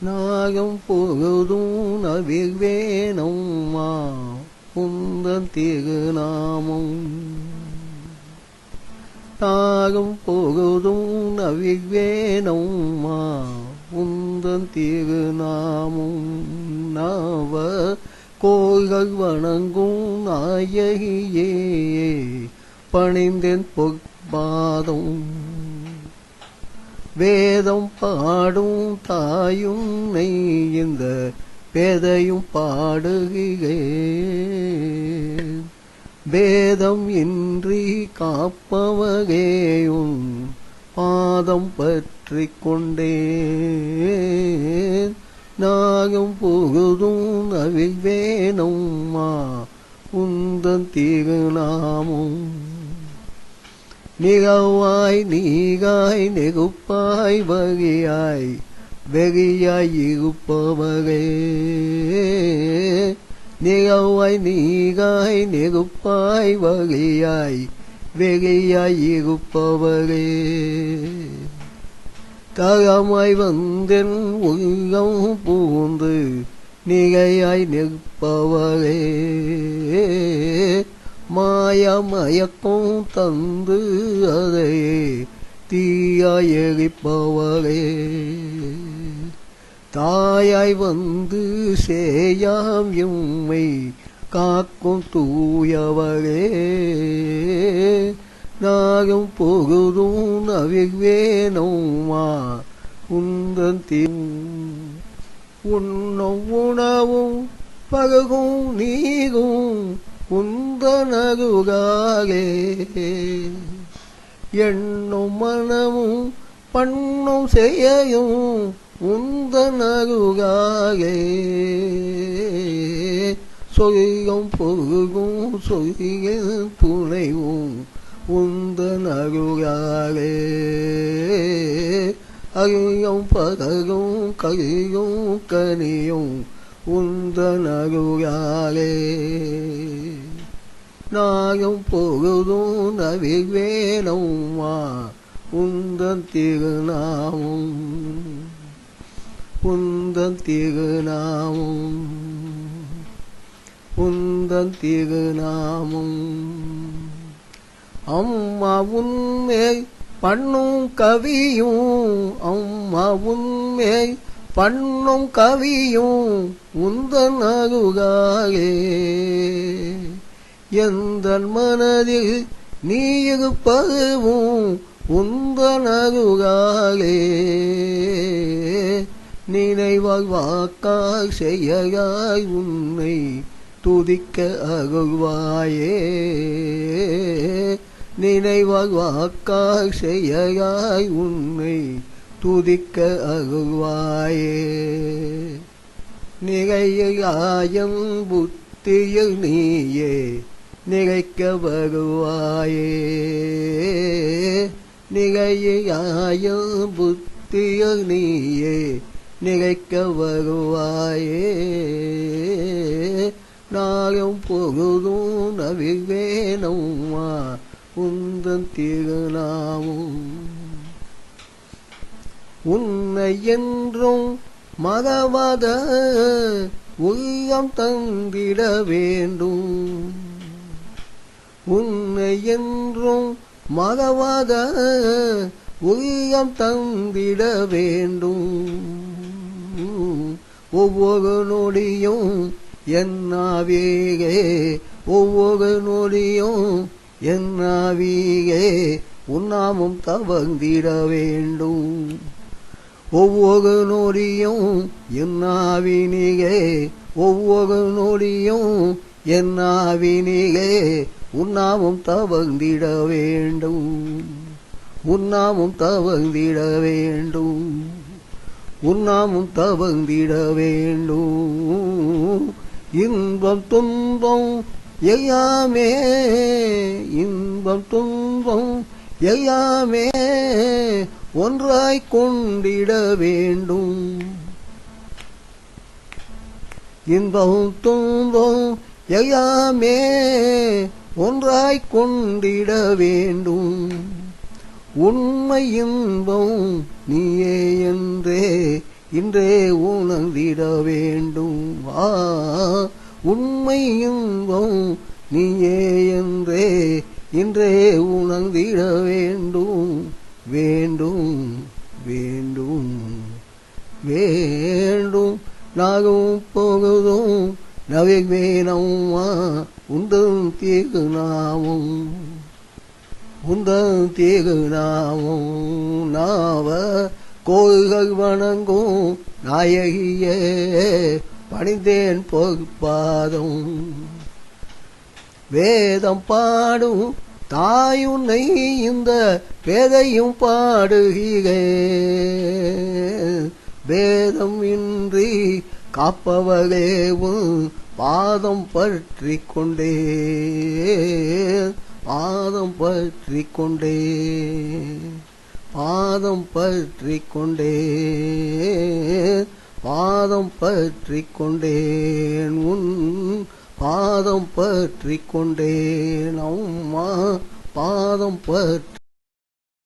நாகம் பொழுதும் நவிவேனம்மா உந்தன் திருநாமம் நாகம் பொழுதும் நவிவேனம்மா உந்தன் திருநாமம் நவ கோள்கள் வணங்கும் நாயகியே பணிந்தேன் பொற்பாதம். வேதம் பாடும் தாயும் நெய் இந்த பேதையும் பாடுகிறேன் வேதம் இன்றி காப்பவகேயும் பாதம் பற்றி கொண்டேன் நாகம் பொழுதும் நவிவேணும்மா உந்தன் திருநாமும் நிகவாய் நீகாய் நெகுப்பாய் வகையாய் வெகியாய் இருப்பவரே நிகவாய் நீகாய் நெகுப்பாய் வகையாய் வெகையாய் இருப்பவரே தகமாய் வந்தென் உங்கம் பூந்து நிகையாய் நிற்பவரே. மாயமயக்கம் தந்து அதை தீயாய் எரிப்பவரே. தாயாய் வந்து சேயாம் எம்மை காக்கும் தூயவரே. நாகம் போகுதும் நவிவேனோமா உந்தன் உண்ணும் உணவும் பககும் நீகும் உந்தனகுகாலே எண்ணும் மனமும் பண்ணும் செய்யும் உந்தனகுகாலே சொல்லும் பொருகும் சொல்லில் துணைவும் உந்தனகுகாலே அழியும் பதகும் கழியும் கனியும் உந்தனகுகாலே நாயும் பொழுதும் நவிவேணும்மா உந்தன் திருநாமும். உந்தன் திருநாமும். உந்தன் திருநாமும். அம்மாவும் மேய் பண்ணும் கவியும் அம்மாவும் மேய் பண்ணும் கவியும் உந்தன் அருகாலே. எந்த மனதில் நீ இருப்பதுவும் உந்தன் அருகாலே. நினைவாய் வாக்காய் செய்யாய் உன்னை துதிக்க அருள்வாயே. நினைவாய் வாக்காய் செய்யாய் உன்னை துதிக்க அகுவாயே நிகையாயம் புத்தியில் நீயே நிகைக்க வருவாயே. நிகையாயம் புத்தியில் நீயே நிகைக்க வருவாயே. நாளும் பொழுதும் நவிவேணும்மா உந்தன் திகழாவும் உன்னை என்றும் மகவத உள்ளம் தந்திட வேண்டும். உன்னை என்றும் மகவத உள்ளம் தந்திட வேண்டும். ஒவ்வொரு நொடியும் என்னாவேகே ஒவ்வொரு நொடியும் என்னாவீகே உன்னாமும் தவந்திட வேண்டும். ஒவ்வொரு நொடியும் என்னாவினிகே ஒவ்வொரு நொடியும் என்னாவினிகே உன்னாமும் தவந்திட வேண்டும். உன்னாமும் தவந்திட வேண்டும். உன்னாமும் தவந்திட வேண்டும். இன்பம் துன்பம் எய்யாமே இன்பம் துன்பம் எய்யாமே ஒன்றாய் கொண்டிட வேண்டும். இன்பம் துன்பம் எய்யாமே ஒன்றாய் கொண்டிட வேண்டும். உண்மை இன்பம் நீயே என்றே இன்றே உணர்ந்திட வேண்டும். வா உண்மையுங்கும் நீயே என்றே இன்றே உணர்ந்திட வேண்டும். வேண்டும் வேண்டும் வேண்டும். நாகவும் போகுதும் நவிமேனம்மா உந்தன் தீகு நாமம் உந்தன் தீகு நாமம் நாவ கோயில்கள் வணங்கும் நாயகியே பணிந்தேன் போகுப்பாதம் வேதம் பாடும் தாயுன்னை இந்த பேதையும் பாடுகிறே. வேதம் இன்றி காப்பவளேவும் பாதம் பற்றி கொண்டே. பாதம் பற்றி கொண்டே. பாதம் பற்றி கொண்டே. பாதம் பற்றி கொண்டேன். உன் பாதம் பற்றி கொண்டேன். அம்மா பாதம் பற்றி